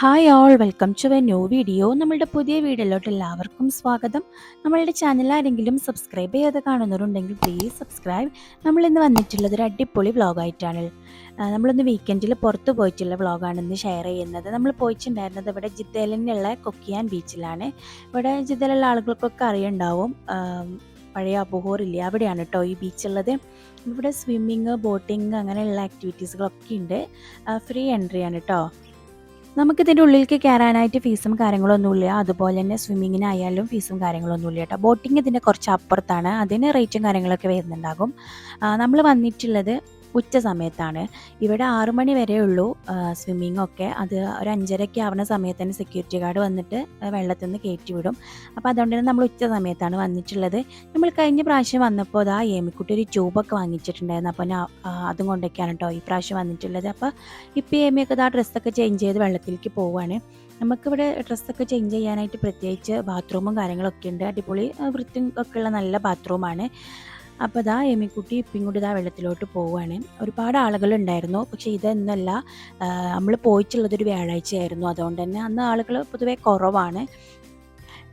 Hi all welcome to a new video നമ്മളുടെ പുതിയ വീഡിയോയിലോട്ട് എല്ലാവർക്കും സ്വാഗതം. നമ്മളുടെ ചാനൽ ആരെങ്കിലും സബ്സ്ക്രൈബ് ചെയ്യാതെ കാണുന്നവരുണ്ടെങ്കിൽ പ്ലീസ് സബ്സ്ക്രൈബ് നമ്മൾ ഇന്ന് വന്നിട്ടുള്ളത് ഒരു അടിപൊളി വ്ളോഗായിട്ടാണ് നമ്മളിന്ന് വീക്കെൻഡിൽ പുറത്ത് പോയിട്ടുള്ള വ്ളോഗാണ് ഇന്ന് ഷെയർ ചെയ്യുന്നത്. നമ്മൾ പോയിട്ടുണ്ടായിരുന്നത് ഇവിടെ ജിദ്ദയിലുള്ള കൊക്കിയാൻ ബീച്ചിലാണ് ഇവിടെ ജിദ്ദയിലുള്ള ആളുകൾക്കൊക്കെ അറിയുണ്ടാവും. പഴയ അബുഹോറില്ലേ അവിടെയാണ് കേട്ടോ ഈ ബീച്ചുള്ളത് ഇവിടെ സ്വിമ്മിങ് ബോട്ടിങ് അങ്ങനെയുള്ള ആക്ടിവിറ്റീസുകളൊക്കെ ഉണ്ട്. ഫ്രീ എൻട്രി ആണ് കേട്ടോ നമുക്കിതിന്റെ ഉള്ളിലേക്ക് കയറാനായിട്ട് ഫീസും കാര്യങ്ങളൊന്നുമില്ല. അതുപോലെ തന്നെ സ്വിമ്മിങ്ങിനായാലും ഫീസും കാര്യങ്ങളൊന്നുമില്ല കേട്ടോ. ബോട്ടിങ് ഇതിന്റെ കുറച്ച് അപ്പുറത്താണ്. അതിന് റേറ്റും കാര്യങ്ങളൊക്കെ വരുന്നുണ്ടാകും. നമ്മൾ വന്നിട്ടുള്ളത് ഉച്ച സമയത്താണ്. ഇവിടെ ആറു മണി വരെ ഉള്ളൂ സ്വിമ്മിങ് ഒക്കെ. അത് ഒരു അഞ്ചരയ്ക്ക് ആവുന്ന സമയത്ത് തന്നെ സെക്യൂരിറ്റി ഗാർഡ് വന്നിട്ട് വെള്ളത്തിൽ നിന്ന് കയറ്റി വിടും. അപ്പോൾ അതുകൊണ്ട് തന്നെ നമ്മൾ ഉച്ച സമയത്താണ് വന്നിട്ടുള്ളത്. നമ്മൾ കഴിഞ്ഞ പ്രാവശ്യം വന്നപ്പോൾ അതാ ഏമിക്കുട്ടി ഒരു ട്യൂബൊക്കെ വാങ്ങിച്ചിട്ടുണ്ടായിരുന്നു. അപ്പോൾ ഞാൻ അതും കൊണ്ടൊക്കെയാണ് കേട്ടോ ഈ പ്രാവശ്യം വന്നിട്ടുള്ളത്. അപ്പോൾ ഇപ്പോൾ ഏമിയൊക്കെ ആ ഡ്രസ്സൊക്കെ ചേഞ്ച് ചെയ്ത് വെള്ളത്തിലേക്ക് പോവുകയാണ് നമുക്കിവിടെ ഡ്രസ്സൊക്കെ ചേഞ്ച് ചെയ്യാനായിട്ട് പ്രത്യേകിച്ച് ബാത്റൂമും കാര്യങ്ങളൊക്കെ ഉണ്ട്. അടിപൊളി വൃത്തിയും ഒക്കെ ഉള്ള നല്ല ബാത്റൂമാണ് അപ്പോൾ ഇതാ എമിക്കുട്ടി ഇപ്പം കൂടി ഇതാ വെള്ളത്തിലോട്ട് പോവുകയാണ് ഒരുപാട് ആളുകളുണ്ടായിരുന്നു. പക്ഷേ ഇതെന്നല്ല നമ്മൾ പോയിട്ടുള്ളതൊരു വ്യാഴാഴ്ചയായിരുന്നു. അതുകൊണ്ട് തന്നെ അന്ന് ആളുകൾ പൊതുവേ കുറവാണ്.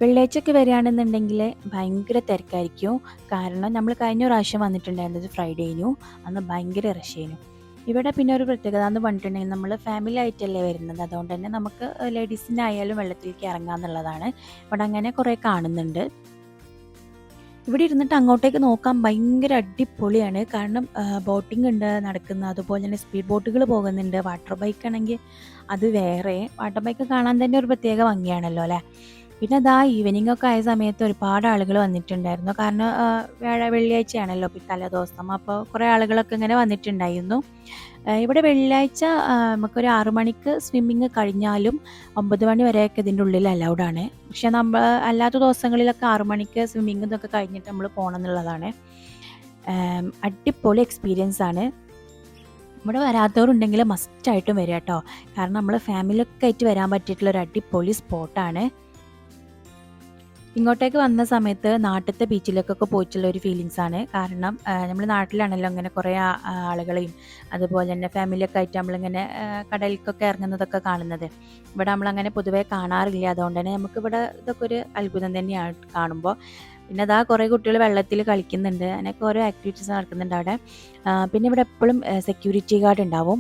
വെള്ളിയാഴ്ചയൊക്കെ വരികയാണെന്നുണ്ടെങ്കിൽ ഭയങ്കര തിരക്കായിരിക്കും. കാരണം നമ്മൾ കഴിഞ്ഞ പ്രാവശ്യം വന്നിട്ടുണ്ടായിരുന്നത് ഫ്രൈഡേനു. അന്ന് ഭയങ്കര റഷേനു ഇവിടെ പിന്നെ ഒരു പ്രത്യേകത എന്ന് പറഞ്ഞിട്ടുണ്ടെങ്കിൽ നമ്മൾ ഫാമിലി ആയിട്ടല്ലേ വരുന്നത്. അതുകൊണ്ട് തന്നെ നമുക്ക് ലേഡീസിനായാലും വെള്ളത്തിലേക്ക് ഇറങ്ങാമെന്നുള്ളതാണ് ഇവിടെ അങ്ങനെ കുറേ കാണുന്നുണ്ട്. ഇവിടെ ഇരുന്നിട്ട് അങ്ങോട്ടേക്ക് നോക്കാൻ ഭയങ്കര അടിപൊളിയാണ്. കാരണം ബോട്ടിംഗ് ഉണ്ട് നടക്കുന്നത് അതുപോലെ തന്നെ സ്പീഡ് ബോട്ടുകൾ പോകുന്നുണ്ട്. വാട്ടർ ബൈക്ക് ആണെങ്കിൽ അത് വേറെ. വാട്ടർ ബൈക്ക് കാണാൻ തന്നെ ഒരു പ്രത്യേക ഭംഗിയാണല്ലോ അല്ലേ? പിന്നെ അതാ ഈവനിങ് ഒക്കെ ആയ സമയത്ത് ഒരുപാട് ആളുകൾ വന്നിട്ടുണ്ടായിരുന്നു. കാരണം വ്യാഴ വെള്ളിയാഴ്ചയാണല്ലോ തലേദിവസം. അപ്പോൾ കുറേ ആളുകളൊക്കെ ഇങ്ങനെ വന്നിട്ടുണ്ടായിരുന്നു. ഇവിടെ വെള്ളിയാഴ്ച നമുക്കൊരു ആറു മണിക്ക് സ്വിമ്മിങ് കഴിഞ്ഞാലും ഒമ്പത് മണി വരെയൊക്കെ ഇതിന്റെ ഉള്ളിൽ അലൗഡ് ആണ്. പക്ഷെ നമ്മൾ അല്ലാത്ത ദിവസങ്ങളിലൊക്കെ ആറു മണിക്ക് സ്വിമ്മിങ് ഇതൊക്കെ കഴിഞ്ഞിട്ട് നമ്മൾ പോകണം എന്നുള്ളതാണ്. അടിപൊളി എക്സ്പീരിയൻസ് ആണ്. ഇവിടെ വരാത്തവരുണ്ടെങ്കിൽ മസ്റ്റായിട്ടും വരിക കേട്ടോ. കാരണം നമ്മൾ ഫാമിലിയൊക്കെ ആയിട്ട് വരാൻ പറ്റിയിട്ടുള്ള ഒരു അടിപൊളി സ്പോട്ടാണ് ഇങ്ങോട്ടേക്ക് വന്ന സമയത്ത് നാട്ടിലത്തെ ബീച്ചിലേക്കൊക്കെ പോയിട്ടുള്ള ഒരു ഫീലിങ്സ് ആണ്. കാരണം നമ്മൾ നാട്ടിലാണല്ലോ അങ്ങനെ കുറേ ആളുകളെയും അതുപോലെ തന്നെ ഫാമിലിയൊക്കെ ആയിട്ട് നമ്മളിങ്ങനെ കടലിലേക്കൊക്കെ ഇറങ്ങുന്നതൊക്കെ കാണുന്നത്. ഇവിടെ നമ്മളങ്ങനെ പൊതുവേ കാണാറില്ല. അതുകൊണ്ട് തന്നെ നമുക്ക് ഇവിടെ ഇതൊക്കെ ഒരു അത്ഭുതം തന്നെയാണ് കാണുമ്പോൾ. പിന്നെ അതാ കുറേ കുട്ടികൾ വെള്ളത്തിൽ കളിക്കുന്നുണ്ട്. അങ്ങനെയൊക്കെ ഓരോ ആക്ടിവിറ്റീസ് നടക്കുന്നുണ്ട് അവിടെ. പിന്നെ ഇവിടെ എപ്പോഴും സെക്യൂരിറ്റി ഗാർഡ് ഉണ്ടാവും.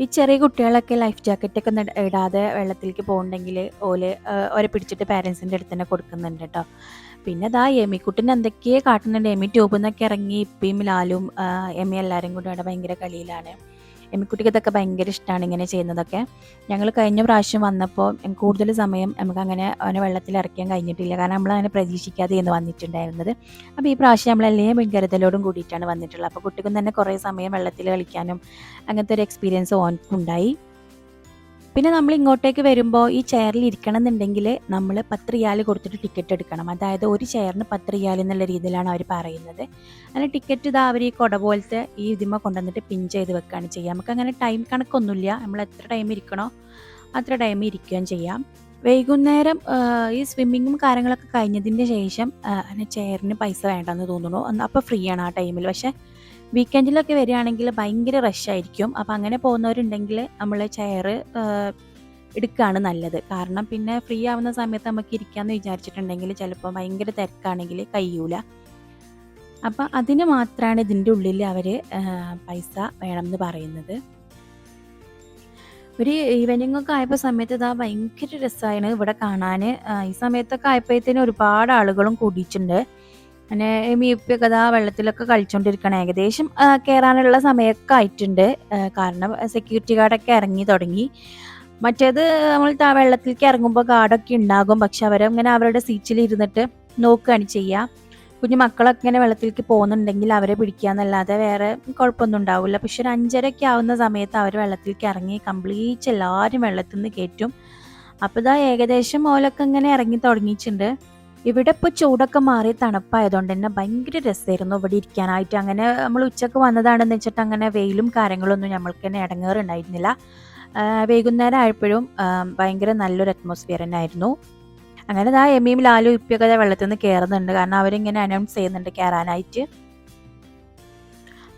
ഈ ചെറിയ കുട്ടികളൊക്കെ ലൈഫ് ജാക്കറ്റൊക്കെ ഇടാതെ വെള്ളത്തിലേക്ക് പോകുന്നുണ്ടെങ്കിൽ ഓൽ ഓരെ പിടിച്ചിട്ട് പാരൻസിന്റെ അടുത്ത് തന്നെ കൊടുക്കുന്നുണ്ട് കേട്ടോ പിന്നെ അതാ എമിക്കുട്ടിന് എന്തൊക്കെയോ കാട്ടുന്നുണ്ട്. എമി ട്യൂബിൽ നിന്നൊക്കെ ഇറങ്ങി ഇപ്പിയും ലാലും എമി എല്ലാവരും കൂടി അവിടെ ഭയങ്കര കളിയിലാണ്. എമിക്കുട്ടിക്ക് ഇതൊക്കെ ഭയങ്കര ഇഷ്ടമാണ് ഇങ്ങനെ ചെയ്യുന്നതൊക്കെ. ഞങ്ങൾ കഴിഞ്ഞ പ്രാവശ്യം വന്നപ്പോൾ കൂടുതൽ സമയം നമുക്ക് അങ്ങനെ അവനെ വെള്ളത്തിൽ ഇറക്കാൻ കഴിഞ്ഞിട്ടില്ല. കാരണം നമ്മൾ അങ്ങനെ പ്രതീക്ഷിക്കാതെയാണ് വന്നിട്ടുണ്ടായിരുന്നത്. അപ്പോൾ ഈ പ്രാവശ്യം നമ്മളെല്ലാം മുൻകരുതലോടും കൂടിയിട്ടാണ് വന്നിട്ടുള്ളത്. അപ്പോൾ കുട്ടിക്കും തന്നെ കുറേ സമയം വെള്ളത്തിൽ കളിക്കാനും അങ്ങനത്തെ ഒരു എക്സ്പീരിയൻസ് ഓൻക്കുണ്ടായി പിന്നെ നമ്മൾ ഇങ്ങോട്ടേക്ക് വരുമ്പോൾ ഈ ചെയറിൽ ഇരിക്കണം എന്നുണ്ടെങ്കിൽ നമ്മൾ പത്ത് റിയാൽ കൊടുത്തിട്ട് ടിക്കറ്റ് എടുക്കണം. അതായത് ഒരു ചെയറിന് പത്ത് റിയാൽ എന്നുള്ള രീതിയിലാണ് അവർ പറയുന്നത്. അങ്ങനെ ടിക്കറ്റ് ഇതാ അവർ ഈ കൊട പോലത്തെ ഈ ഇതിമ കൊണ്ടുവന്നിട്ട് പിൻ ചെയ്ത് വെക്കുകയാണ് ചെയ്യുക. നമുക്ക് അങ്ങനെ ടൈം കണക്കൊന്നുമില്ല. നമ്മൾ എത്ര ടൈം ഇരിക്കണോ അത്ര ടൈം ഇരിക്കുകയും ചെയ്യാം. വൈകുന്നേരം ഈ സ്വിമ്മിങ്ങും കാര്യങ്ങളൊക്കെ കഴിഞ്ഞതിന്റെ ശേഷം ചെയറിന് പൈസ വേണ്ടെന്ന് തോന്നുന്നു. അപ്പോൾ ഫ്രീ ആണ് ആ ടൈമിൽ പക്ഷേ വീക്കെൻഡിലൊക്കെ വരികയാണെങ്കിൽ ഭയങ്കര റഷ് ആയിരിക്കും. അപ്പോൾ അങ്ങനെ പോകുന്നവരുണ്ടെങ്കിൽ നമ്മൾ ചെയർ എടുക്കുകയാണ് നല്ലത്. കാരണം പിന്നെ ഫ്രീ ആവുന്ന സമയത്ത് നമുക്ക് ഇരിക്കാമെന്ന് വിചാരിച്ചിട്ടുണ്ടെങ്കിൽ ചിലപ്പോൾ ഭയങ്കര തിരക്കാണെങ്കിൽ കഴിയൂല. അപ്പം അതിന് മാത്രമാണ് ഇതിന്റെ ഉള്ളിൽ അവർ പൈസ വേണമെന്ന് പറയുന്നത്. ഒരു ഈവനിങ് ഒക്കെ ആയപ്പോൾ സമയത്ത് ഇതാ ഭയങ്കര രസമാണ് ഇവിടെ കാണാൻ ഈ സമയത്തൊക്കെ ആയപ്പോഴത്തേനും ഒരുപാട് ആളുകളും കൂടിയിട്ടുണ്ട്. അങ്ങനെ മീപ്പിയൊക്കെ ആ വെള്ളത്തിലൊക്കെ കളിച്ചുകൊണ്ടിരിക്കണം ഏകദേശം കയറാനുള്ള സമയമൊക്കെ ആയിട്ടുണ്ട്. കാരണം സെക്യൂരിറ്റി ഗാർഡൊക്കെ ഇറങ്ങി തുടങ്ങി. മറ്റേത് നമ്മൾ വെള്ളത്തിലേക്ക് ഇറങ്ങുമ്പോൾ ഗാർഡൊക്കെ ഉണ്ടാകും. പക്ഷെ അവരങ്ങനെ അവരുടെ സീറ്റിൽ ഇരുന്നിട്ട് നോക്കുകയാണ് ചെയ്യുക കുഞ്ഞു മക്കളൊക്കെ ഇങ്ങനെ വെള്ളത്തിലേക്ക് പോകുന്നുണ്ടെങ്കിൽ അവരെ പിടിക്കുക എന്നല്ലാതെ വേറെ കുഴപ്പമൊന്നും ഉണ്ടാവില്ല. പക്ഷെ ഒരു അഞ്ചരയൊക്കെ ആവുന്ന സമയത്ത് അവർ വെള്ളത്തിലേക്ക് ഇറങ്ങി കംപ്ലീറ്റ് എല്ലാവരും വെള്ളത്തിൽ നിന്ന് കയറ്റും അപ്പോൾ ഇതാ ഏകദേശം ഓലൊക്കെ ഇങ്ങനെ ഇറങ്ങി തുടങ്ങിയിട്ടുണ്ട്. ഇവിടെ ഇപ്പോൾ ചൂടൊക്കെ മാറി തണുപ്പായതുകൊണ്ട് തന്നെ ഭയങ്കര രസമായിരുന്നു ഇവിടെ ഇരിക്കാനായിട്ട്. അങ്ങനെ നമ്മൾ ഉച്ചയ്ക്ക് വന്നതാണെന്ന് വെച്ചിട്ട് അങ്ങനെ വെയിലും കാര്യങ്ങളൊന്നും നമ്മൾക്ക് തന്നെ ഇടങ്ങേറുണ്ടായിരുന്നില്ല. വൈകുന്നേരം ആയപ്പോഴും ആ, ഭയങ്കര നല്ലൊരു അറ്റ്മോസ്ഫിയർ തന്നെ ആയിരുന്നു. അങ്ങനെ ദാ എമ്മിയും ലാലും ഇപ്പൊക്കെ വെള്ളത്തിൽ നിന്ന് കയറുന്നുണ്ട് കാരണം അവരിങ്ങനെ അനൗൺസ് ചെയ്യുന്നുണ്ട് കയറാനായിട്ട്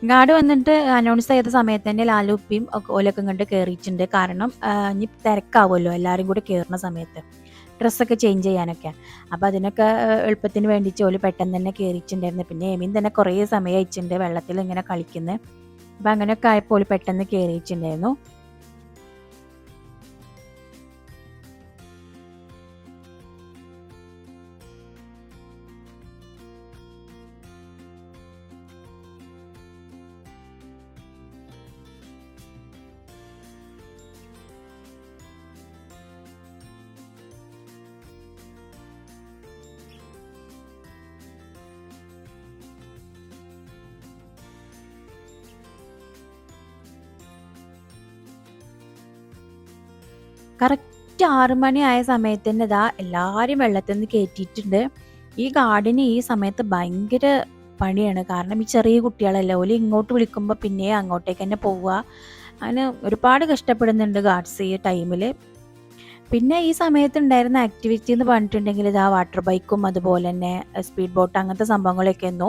ഗാർഡ് വന്നിട്ട് അനൗൺസ് ചെയ്ത സമയത്ത് തന്നെ ലാലുപ്പിയും ഓലൊക്കെ കണ്ട് കയറിയിട്ടുണ്ട് കാരണം ആ, ഇനി തിരക്കാവുമല്ലോ എല്ലാവരും കൂടി കയറുന്ന സമയത്ത്. ഡ്രസ്സൊക്കെ ചേഞ്ച് ചെയ്യാനൊക്കെ. അപ്പോൾ അതിനൊക്കെ എളുപ്പത്തിന് വേണ്ടി ജോലി പെട്ടെന്ന് തന്നെ കയറിയിട്ടുണ്ടായിരുന്നു പിന്നെ എമീൻ തന്നെ കുറേ സമയം അയച്ചിട്ടുണ്ട് വെള്ളത്തിൽ ഇങ്ങനെ കളിക്കുന്നത് അപ്പോൾ അങ്ങനെയൊക്കെ ആയപ്പോൾ പെട്ടെന്ന് കയറിയിട്ടുണ്ടായിരുന്നു കറക്റ്റ് ആറ് മണി ആയ സമയത്ത് തന്നെ ഇതാ എല്ലാവരും വെള്ളത്തിൽ നിന്ന് കയറ്റിയിട്ടുണ്ട് ഈ ഗാർഡിന് ഈ സമയത്ത് ഭയങ്കര പണിയാണ്. കാരണം ഈ ചെറിയ കുട്ടികളല്ലേ ഓൽ ഇങ്ങോട്ട് വിളിക്കുമ്പോൾ പിന്നെ അങ്ങോട്ടേക്ക് തന്നെ പോവുക. അങ്ങനെ ഒരുപാട് കഷ്ടപ്പെടുന്നുണ്ട് ഗാർഡ്സ് ഈ ടൈമിൽ പിന്നെ ഈ സമയത്ത് ഉണ്ടായിരുന്ന ആക്ടിവിറ്റി എന്ന് പറഞ്ഞിട്ടുണ്ടെങ്കിൽ ഇതാ വാട്ടർ ബൈക്കും അതുപോലെ തന്നെ സ്പീഡ് ബോട്ട് അങ്ങനത്തെ സംഭവങ്ങളൊക്കെ ആയിരുന്നു.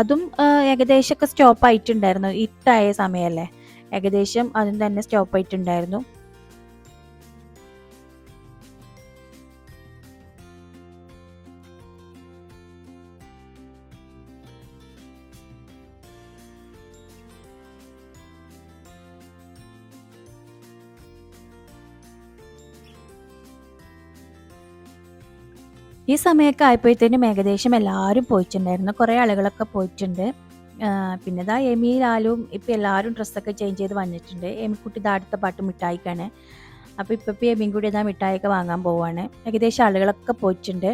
അതും ഏകദേശമൊക്കെ സ്റ്റോപ്പ് ആയിട്ടുണ്ടായിരുന്നു. ഇട്ടായ സമയമല്ലേ ഏകദേശം അതും തന്നെ സ്റ്റോപ്പ് ആയിട്ടുണ്ടായിരുന്നു. ഈ സമയമൊക്കെ ആയപ്പോഴത്തേനും ഏകദേശം എല്ലാവരും പോയിട്ടുണ്ടായിരുന്നു. കുറേ ആളുകളൊക്കെ പോയിട്ടുണ്ട്. പിന്നെ ഇതാ എമി ലാലും ഇപ്പം എല്ലാവരും ഡ്രസ്സൊക്കെ ചേഞ്ച് ചെയ്ത് വന്നിട്ടുണ്ട്. എമിക്കുട്ടി ഇതാ അടുത്ത പാട്ട് മിഠായിക്കാണ്. അപ്പോൾ ഇപ്പം ഇപ്പം എമിയും കൂടി ഇതാ മിഠായിയൊക്കെ വാങ്ങാൻ പോവാണ്. ഏകദേശം ആളുകളൊക്കെ പോയിട്ടുണ്ട്.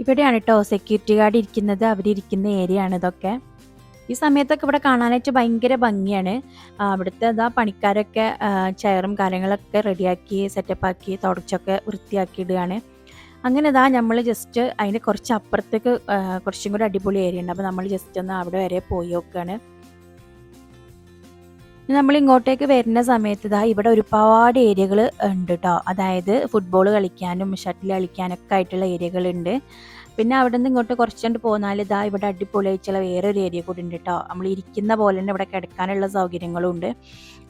ഇവിടെയാണ് കേട്ടോ സെക്യൂരിറ്റി ഗാർഡ് ഇരിക്കുന്നത് അവരിയ്ക്കുന്ന ഏരിയ ആണ് ഇതൊക്കെ. ഈ സമയത്തൊക്കെ ഇവിടെ കാണാനായിട്ട് ഭയങ്കര ഭംഗിയാണ്. അവിടുത്തെ ഇതാ പണിക്കാരൊക്കെ ചെയറും കാര്യങ്ങളൊക്കെ റെഡിയാക്കി സെറ്റപ്പാക്കി തുടച്ചൊക്കെ വൃത്തിയാക്കി ഇടുകയാണ് അങ്ങനെ ഇതാ നമ്മൾ ജസ്റ്റ് അതിന്റെ കുറച്ച് അപ്പുറത്തേക്ക് കുറച്ചും കൂടി അടിപൊളി ഏരിയ ഉണ്ട്. അപ്പോൾ നമ്മൾ ജസ്റ്റ് ഒന്ന് അവിടെ വരെ പോയി നോക്കുകയാണ് നമ്മൾ ഇങ്ങോട്ടേക്ക് വരുന്ന സമയത്ത് ഇതാ ഇവിടെ ഒരുപാട് ഏരിയകൾ ഉണ്ട് കേട്ടോ അതായത് ഫുട്ബോൾ കളിക്കാനും ഷട്ടിൽ കളിക്കാനൊക്കെ ആയിട്ടുള്ള ഏരിയകളുണ്ട് പിന്നെ അവിടെ നിന്ന് ഇങ്ങോട്ട് കുറച്ചുകൊണ്ട് പോന്നാൽ ഇതാ ഇവിടെ അടിപൊളിയായിട്ടുള്ള വേറൊരു ഏരിയ കൂടി ഉണ്ട് കേട്ടോ നമ്മൾ ഇരിക്കുന്ന പോലെ തന്നെ ഇവിടെ കിടക്കാനുള്ള സൗകര്യങ്ങളും ഉണ്ട്.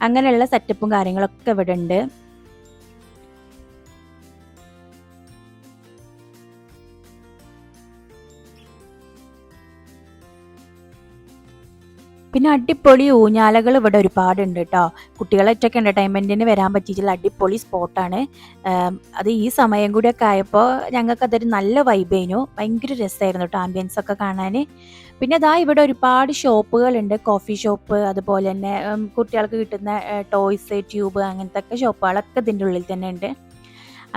അങ്ങനെയുള്ള സെറ്റപ്പും കാര്യങ്ങളൊക്കെ ഇവിടെ ഉണ്ട്. പിന്നെ അടിപൊളി ഊഞ്ഞാലകൾ ഇവിടെ ഒരുപാടുണ്ട് കേട്ടോ. കുട്ടികളായിട്ടൊക്കെ എന്റർടൈൻമെന്റിന് വരാൻ പറ്റിയിട്ടുള്ള അടിപൊളി സ്പോട്ടാണ് അത് ഈ സമയം കൂടിയൊക്കെ ആയപ്പോൾ ഞങ്ങൾക്ക് അതൊരു നല്ല വൈബേനു ഭയങ്കര രസമായിരുന്നു കേട്ടോ ആംബിയൻസ് ഒക്കെ കാണാൻ പിന്നെ അതാ ഇവിടെ ഒരുപാട് ഷോപ്പുകളുണ്ട് കോഫി ഷോപ്പ് അതുപോലെ തന്നെ കുട്ടികൾക്ക് കിട്ടുന്ന ടോയ്സ് ട്യൂബ് അങ്ങനത്തെ ഒക്കെ ഷോപ്പുകളൊക്കെ ഇതിന്റെ ഉള്ളിൽ തന്നെ ഉണ്ട്.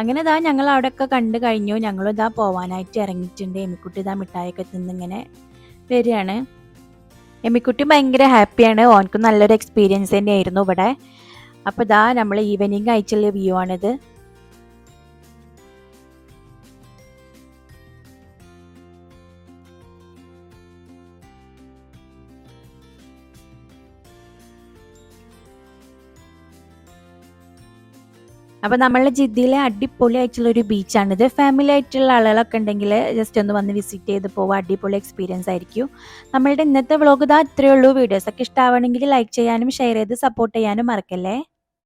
അങ്ങനെ ഇതാ ഞങ്ങൾ അവിടെയൊക്കെ കണ്ടു കഴിഞ്ഞു. ഞങ്ങളും പോവാനായിട്ട് ഇറങ്ങിയിട്ടുണ്ട്. എമിക്കുട്ടി ഇതാ മിഠായിയൊക്കെ തിന്നിങ്ങനെ വരികയാണ്. എമ്മിക്കുട്ടി ഭയങ്കര ഹാപ്പിയാണ്. ഓനക്ക് നല്ലൊരു എക്സ്പീരിയൻസ് തന്നെയായിരുന്നു ഇവിടെ. അപ്പോൾ ഇതാ നമ്മൾ ഈവനിങ് അയച്ചുള്ള വ്യൂ ആണിത്. അപ്പോൾ നമ്മളെ ജിദ്ദയിലെ അടിപൊളി ആയിട്ടുള്ള ഒരു ബീച്ചാണിത് ഫാമിലി ആയിട്ടുള്ള ആളുകളൊക്കെ ഉണ്ടെങ്കിൽ ജസ്റ്റ് ഒന്ന് വന്ന് വിസിറ്റ് ചെയ്ത് പോവുക. അടിപൊളി എക്സ്പീരിയൻസ് ആയിരിക്കും. നമ്മളുടെ ഇന്നത്തെ വ്ളോഗ് ഇതാ ഇത്രയേ ഉള്ളൂ. വീഡിയോസ് ഒക്കെ ഇഷ്ടമാവണമെങ്കിൽ ലൈക്ക് ചെയ്യാനും ഷെയർ ചെയ്ത് സപ്പോർട്ട് ചെയ്യാനും മറക്കല്ലേ?